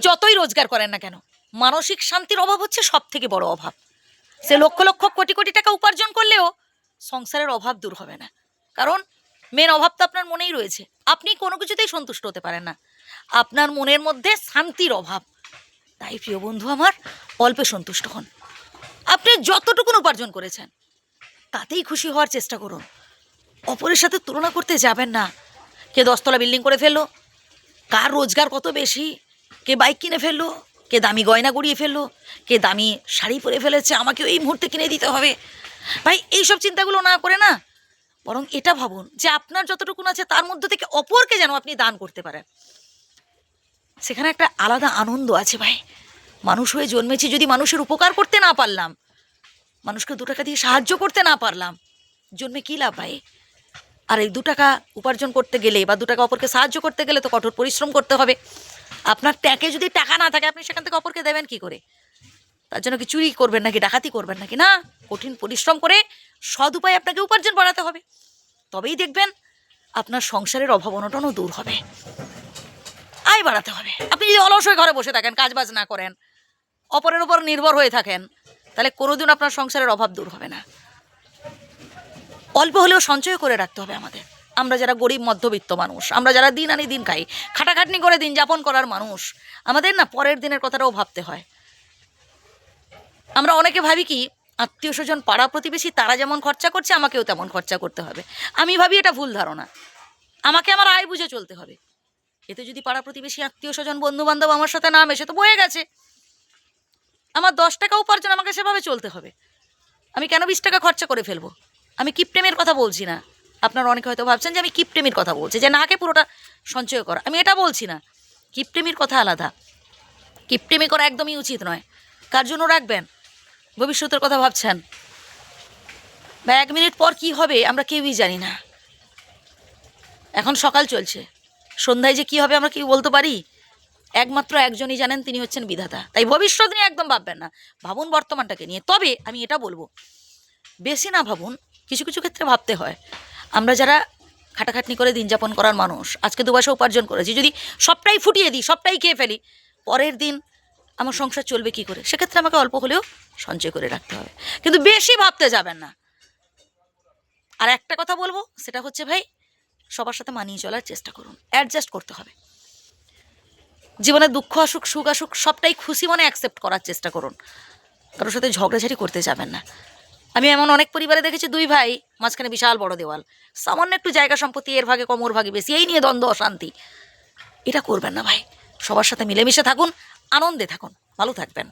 যতই রোজগার করেন না কেন, মানসিক শান্তির অভাব হচ্ছে সব থেকে বড় অভাব। সে লক্ষ লক্ষ কোটি কোটি টাকা উপার্জন করলেও সংসারের অভাব দূর হবে না। কারণ মেন অভাব তো আপনার মনেই রয়েছে। আপনি কোনো কিছুতেই সন্তুষ্ট হতে পারেন না। আপনার মনের মধ্যে শান্তির অভাব। তাই প্রিয় বন্ধু আমার, অল্পে সন্তুষ্ট হন। আপনি যতটুকুন উপার্জন করেছেন, তাতেই খুশি হওয়ার চেষ্টা করুন। অপরের সাথে তুলনা করতে যাবেন না। কে দশতলা বিল্ডিং করে ফেলল? কার রোজগার কত বেশি? কে বাইক কিনে ফেলল? কে দামি গয়না গড়িয়ে ফেলল? কে দামি শাড়ি পরে ফেলেছে? আমাকেও এই মুহূর্তে কিনে দিতে হবে। ভাই, এইসব চিন্তাগুলো না করে না? বরং এটা ভাবুন যে আপনার যতটুকুন আছে তার মধ্যে থেকে অপরকে যেন আপনি দান করতে পারেন। সেখানে একটা আলাদা আনন্দ আছে ভাই। মানুষ হয়ে জন্মেছি যদি মানুষের উপকার করতে না পারলাম, মানুষকে দু টাকা দিয়ে সাহায্য করতে না পারলাম, জন্মে কী লাভ ভাই? আর এই দু টাকা উপার্জন করতে গেলে বা দু টাকা অপরকে সাহায্য করতে গেলে তো কঠোর পরিশ্রম করতে হবে। আপনার ট্যাকে যদি টাকা না থাকে, আপনি সেখান থেকে অপরকে দেবেন কি করে? তার জন্য কি চুরি করবেন নাকি, ডাকাতি করবেন নাকি? না, কঠিন পরিশ্রম করে সৎ উপায়ে আপনাকে উপার্জন বাড়াতে হবে। তবেই দেখবেন আপনার সংসারের অভাব অনটনও দূর হবে। আয় বাড়াতে হবে। আপনি যদি অলস হয়ে ঘরে বসে থাকেন কাজ বাজ না করেন, অপরের উপর নির্ভর হয়ে থাকেন, তাহলে কোনোদিন আপনার সংসারের অভাব দূর হবে না। অল্প হলেও সঞ্চয় করে রাখতে হবে আমাদের। আমরা যারা গরিব, মধ্যবিত্ত মানুষ, আমরা যারা দিন আনি দিন খাই, খাটাখাটনি করে দিন যাপন করার মানুষ, আমাদের না পরের দিনের কথাটাও ভাবতে হয়। আমরা অনেকে ভাবি কি, আত্মীয় স্বজন, পাড়া প্রতিবেশী, তারা যেমন খরচা করছে, আমাকেও তেমন খরচা করতে হবে। আমি ভাবি এটা ভুল ধারণা। আমাকে আমার আয় বুঝে চলতে হবে। এতে যদি পাড়া প্রতিবেশী, আত্মীয় স্বজন বন্ধু বান্ধব আমার সাথে না মেশে তো বয়ে গেছে। আমার দশ টাকা উপার্জন আমাকে সেভাবে চলতে হবে। আমি কেন বিশ টাকা খরচা করে ফেলব? আমি কিপটেমের কথা বলছি না? আপনারা অনেকে হয়তো ভাবছেন যে আমি কিপটেমির কথা বলছি, যে নাকে পুরোটা সঞ্চয় করা। আমি এটা বলছি না। কিপটেমির কথা আলাদা। কিপটেমি করা একদমই উচিত নয়। কার জন্য রাখবেন? ভবিষ্যতের কথা ভাবছেন? বা এক মিনিট পর কি হবে, আমরা কেউই জানি না। এখন সকাল চলছে। সন্ধ্যায় যে কি হবে আমরা কি বলতে পারি? একমাত্র একজনই জানেন, তিনি হচ্ছেন বিধাতা। তাই ভবিষ্যৎ নিয়ে একদম ভাববেন না। ভাবুন বর্তমানটাকে নিয়ে। তবে আমি এটা বলব, বেশি না ভাবুন, কিছু কিছু ক্ষেত্রে ভাবতে হয়। আমরা যারা খাটাখাটনি করে দিন যাপন করার মানুষ, আজকে দু পয়সা উপার্জন করেছি, যদি সবটাই ফুটিয়ে দিই, সবটাই খেয়ে ফেলি, পরের দিন আমার সংসার চলবে কি করে? সেক্ষেত্রে আমাকে অল্প হলেও সঞ্চয় করে রাখতে হবে। কিন্তু বেশি ভাবতে যাবেন না। আর একটা কথা বলব, সেটা হচ্ছে ভাই, সবার সাথে মানিয়ে চলার চেষ্টা করুন অ্যাডজাস্ট করতে হবে। জীবনে দুঃখ আসুক, সুখ আসুক, সবটাই খুশি মনে অ্যাকসেপ্ট করার চেষ্টা করুন। কারোর সাথে ঝগড়াঝাড়ি করতে যাবেন না। আমি এমন অনেক পরিবারে দেখেছি দুই ভাই, মাঝখানে বিশাল বড় দেওয়াল। সামান্য একটু জায়গা সম্পত্তি, এর ভাগে কম, ওর ভাগে বেশি। এই নিয়ে দ্বন্দ্ব, অশান্তি। এটা করবেন না ভাই। সবার সাথে মিলেমিশে থাকুন, আনন্দে থাকুন। ভালো থাকবেন।